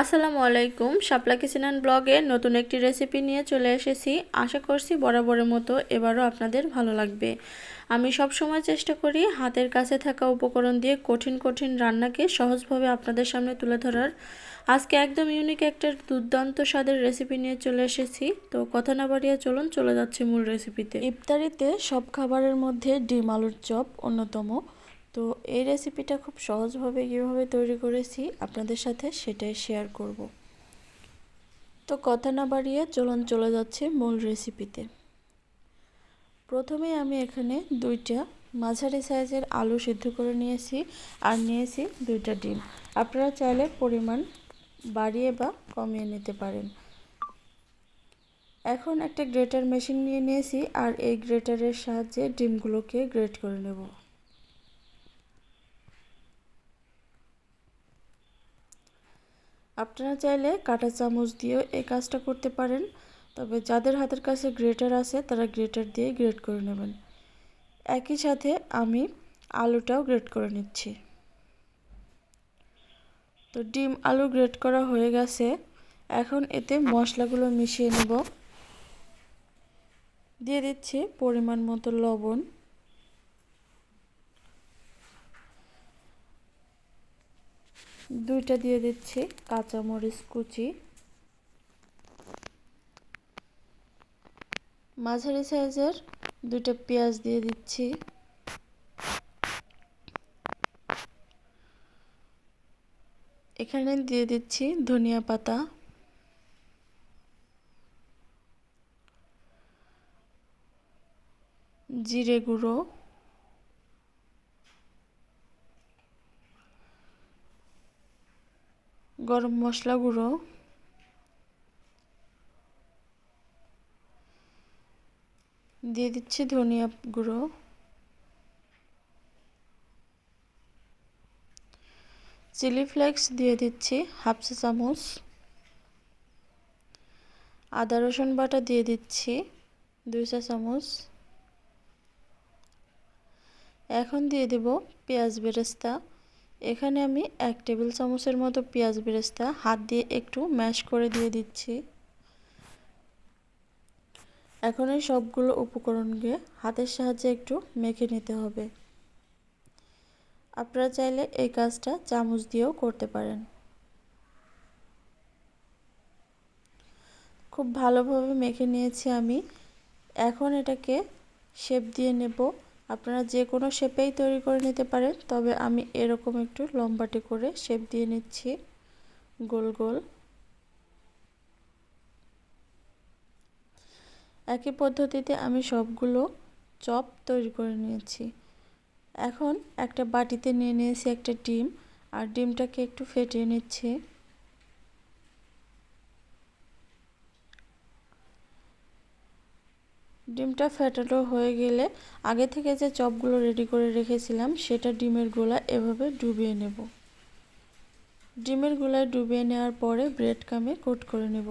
আসসালামু আলাইকুম। শাপলা কিচেন ব্লগে নতুন একটি রেসিপি নিয়ে চলে এসেছি। আশা করছি বরাবরের মতো এবারও আপনাদের ভালো লাগবে। আমি সব সময় চেষ্টা করি হাতের কাছে থাকা উপকরণ দিয়ে কঠিন কঠিন রান্নাকে সহজভাবে আপনাদের সামনে তুলে ধরার। আজকে একদম ইউনিক একটা দুর্দান্ত স্বাদের রেসিপি নিয়ে চলে এসেছি। তো কথা না বাড়িয়ে চলুন, চলে যাচ্ছে মূল রেসিপিতে ইফতারিতে সব খাবারের মধ্যে ডিম, আলুর চপ অন্যতম। তো এই রেসিপিটা খুব সহজভাবে কীভাবে তৈরি করেছি আপনাদের সাথে সেটাই শেয়ার করব। তো কথা না বাড়িয়ে চলন চলে যাচ্ছে মূল রেসিপিতে প্রথমে আমি এখানে দুইটা মাঝারি সাইজের আলু সিদ্ধ করে নিয়েছি আর নিয়েছি দুইটা ডিম। আপনারা চাইলে পরিমাণ বাড়িয়ে বা কমিয়ে নিতে পারেন। এখন একটা গ্রেটার মেশিন নিয়ে নিয়েছি আর এই গ্রেটারের সাহায্যে ডিমগুলোকে গ্রেট করে নেব। আপনারা চাইলে কাঁটা চামচ দিয়েও এই কাজটা করতে পারেন, তবে যাদের হাতের কাছে গ্রেটার আছে তারা গ্রেটার দিয়ে গ্রেট করে নেবেন। একই সাথে আমি আলুটাও গ্রেট করে নিচ্ছি। তো ডিম আলু গ্রেট করা হয়ে গেছে। এখন এতে মশলাগুলো মিশিয়ে নেব। দিয়ে দিচ্ছি পরিমাণ মতো লবণ। দুইটা দিয়ে দিচ্ছি কাঁচামরিচ কুচি। মাঝারি সাইজের দুইটা পেঁয়াজ দিয়ে দিচ্ছি। এখানে দিয়ে দিচ্ছি ধনিয়া পাতা। জিরে গুঁড়ো। গরম মশলা গুঁড়ো। দিয়ে দিচ্ছি ধনিয়া গুঁড়ো। চিলি ফ্লেক্স দিয়ে দিচ্ছি হাফ চা চামচ। আদা রসুন বাটা দিয়ে দিচ্ছি দুই চা চামচ। এখন দিয়ে দেব পেঁয়াজ বেরেস্তা। এখানে আমি এক টেবিল চামচের মতো পেঁয়াজ বেরেস্তা হাত দিয়ে একটু ম্যাশ করে দিয়ে দিচ্ছি। এখন এই সবগুলো উপকরণকে হাতের সাহায্যে একটু মেখে নিতে হবে। আপনারা চাইলে এই কাজটা চামচ দিয়েও করতে পারেন। খুব ভালোভাবে মেখে নিয়েছি আমি। এখন এটাকে শেপ দিয়ে নেব। আপনারা যে কোনো শেপেই তৈরি করে নিতে পারেন, তবে আমি এরকম একটু লম্বাটি করে শেপ দিয়ে নিচ্ছি। গোল গোল। একই পদ্ধতিতে আমি সবগুলো চপ তৈরি করে নিয়েছি। এখন একটা বাটিতে নিয়ে নিয়েছি একটা ডিম, আর ডিমটাকে একটু ফেটিয়ে নিচ্ছি। ডিমটা ফেটানো হয়ে গেলে আগে থেকে যে চপগুলো রেডি করে রেখেছিলাম, সেটা ডিমের গোলা এভাবে ডুবিয়ে নেব। ডিমের গোলায় ডুবিয়ে নেওয়ার পরে ব্রেড কামে কোট করে নেব।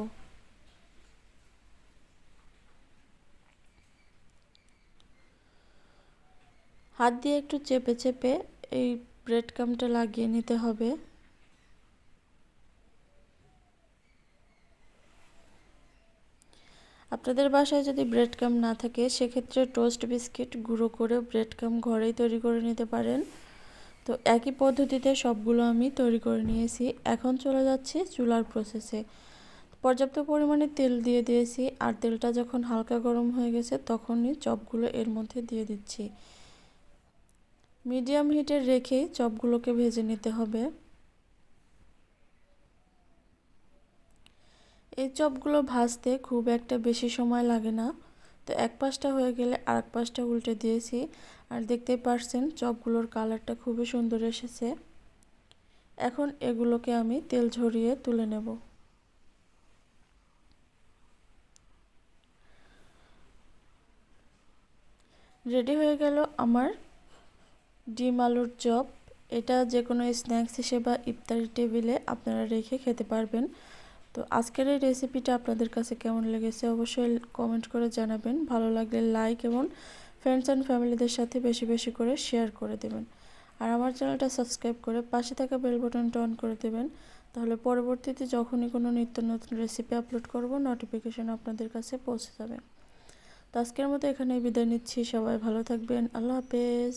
হাত দিয়ে একটু চেপে চেপে এই ব্রেড কামটা লাগিয়ে নিতে হবে। আপনাদের বাসায় যদি ব্রেড কাম না থাকে, সেক্ষেত্রে টোস্ট বিস্কিট গুঁড়ো করে ব্রেড কাম ঘরেই তৈরি করে নিতে পারেন। তো একই পদ্ধতিতে সবগুলো আমি তৈরি করে নিয়েছি। এখন চলে যাচ্ছে চুলার প্রসেসে পর্যাপ্ত পরিমাণে তেল দিয়ে দিয়েছি। আর তেলটা যখন হালকা গরম হয়ে গেছে, তখনই চপগুলো এর মধ্যে দিয়ে দিচ্ছি। মিডিয়াম হিটে রেখে চপগুলোকে ভেজে নিতে হবে। এই চপগুলো ভাজতে খুব একটা বেশি সময় লাগে না। তো এক পাশটা হয়ে গেলে আরেক পাশটা উল্টে দিয়েছি। আর দেখতেই পারছেন চপগুলোর কালারটা খুবই সুন্দর এসেছে। এখন এগুলোকে আমি তেল ঝরিয়ে তুলে নেব। রেডি হয়ে গেল আমার ডিম আলুর চপ। এটা যে কোনো স্ন্যাক্স হিসেবে বা ইফতারি টেবিলে আপনারা রেখে খেতে পারবেন। তো আজকের এই রেসিপিটা আপনাদের কাছে কেমন লেগেছে অবশ্যই কমেন্ট করে জানাবেন। ভালো লাগলে লাইক এবং ফ্রেন্ডস অ্যান্ড ফ্যামিলিদের সাথে বেশি বেশি করে শেয়ার করে দেবেন। আর আমার চ্যানেলটা সাবস্ক্রাইব করে পাশে থাকা বেল বাটনটা অন করে দেবেন। তাহলে পরবর্তীতে যখনই কোনো নিত্য নতুন রেসিপি আপলোড করব নোটিফিকেশন আপনাদের কাছে পৌঁছে যাবে। তো আজকের মতো এখানে বিদায় নিচ্ছি। সবাই ভালো থাকবেন। আল্লাহ হাফেজ।